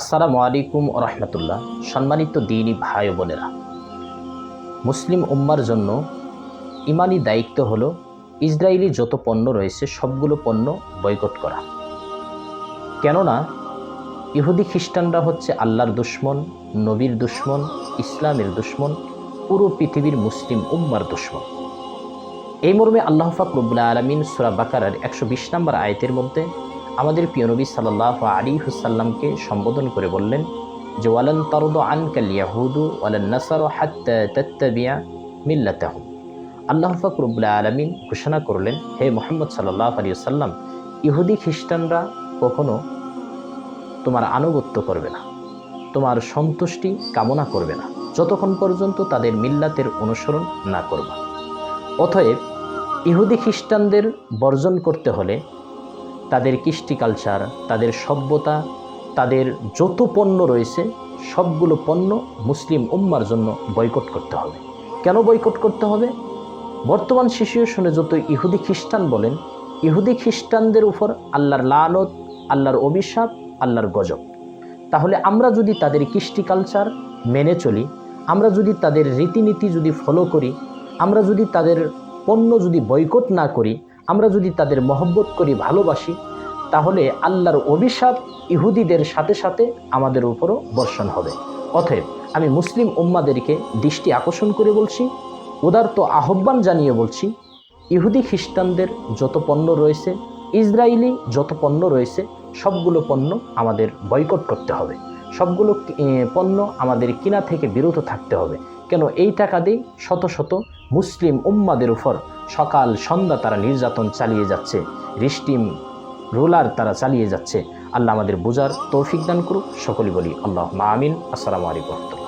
আসসালামু আলাইকুম রহমতুল্লাহ। সম্মানিত দিনী ভাই বোনেরা, মুসলিম উম্মার জন্য ইমানি দায়িত্ব হল ইসরায়েলি যত পণ্য রয়েছে সবগুলো পণ্য বয়কট করা। কেননা ইহুদি খ্রিস্টানরা হচ্ছে আল্লাহর দুশ্মন, নবীর দুশ্মন, ইসলামের দুশ্মন, পুরো পৃথিবীর মুসলিম উম্মার দুশ্মন। এই মর্মে আল্লাহ ফাকরুবুল্লা আলমিন সুরা বাকারার একশো বিশ নম্বর আয়তের মধ্যে আমাদের প্রিয় নবী সাল্লাহ আলী হুসাল্লামকে সম্বোধন করে বললেন, যে ওয়ালান তরদ আন কাল ইয়াহুদু ওয়ালান নাসার হাত্তা তত্তাবিয়া মিল্লাতাহু আল্লাহ ফাকরুবুল্লা আলমিন ঘোষণা করলেন, হে মোহাম্মদ সাল্লাহ আলী সাল্লাম ইহুদি খ্রিস্টানরা কখনো তোমার আনুগত্য করবে না, তোমার সন্তুষ্টি কামনা করবে না, যতক্ষণ পর্যন্ত তাদের মিল্লাতের অনুসরণ না করবা। অতএব ইহুদি খ্রিস্টানদের বর্জন করতে হলে তাদের কৃষ্টি কালচার তাদের সভ্যতা, তাদের যত পণ্য রয়েছে, সবগুলো পণ্য মুসলিম উম্মার জন্য বয়কট করতে হবে। কেন বয়কট করতে হবে? বর্তমান সিচুয়েশনে যত ইহুদি খ্রিস্টান বলেন, ইহুদি খ্রিস্টানদের উপর আল্লাহর লানত, আল্লাহর অভিশাপ, আল্লাহর গজব। তাহলে আমরা যদি তাদের কৃষ্টি কালচার মেনে চলি, আমরা যদি তাদের রীতিনীতি যদি ফলো করি, আমরা যদি তাদের পণ্য যদি বয়কট না করি আমরা যদি তাদের মহব্বত করি, ভালোবাসি, তাহলে আল্লাহর অভিশাপ ইহুদিদের সাথে সাথে আমাদের উপরও বর্ষণ হবে। অতএব আমি মুসলিম উম্মাদেরকে দৃষ্টি আকর্ষণ করে বলছি, উদারত আহ্বান জানিয়ে বলছি, ইহুদি খ্রিস্টানদের যত পণ্য রয়েছে ইসরায়েলি যত পণ্য রয়েছে, সবগুলো পণ্য আমাদের বয়কট করতে হবে। সবগুলো পণ্য আমাদের কিনা থেকে বিরত থাকতে হবে। কেন এই টাকা দিয়ে শত শত মুসলিম উম্মাদের উপর সকাল সন্ধ্যা তারা নির্যাতন চালিয়ে যাচ্ছে। রিস্টিম রোলার তারা চালিয়ে যাচ্ছে। আল্লাহ আমাদের বোঝার তৌফিক দান করুক। সকলে বলি আল্লাহ মা আমিন। আসসালামু আলাইকুম।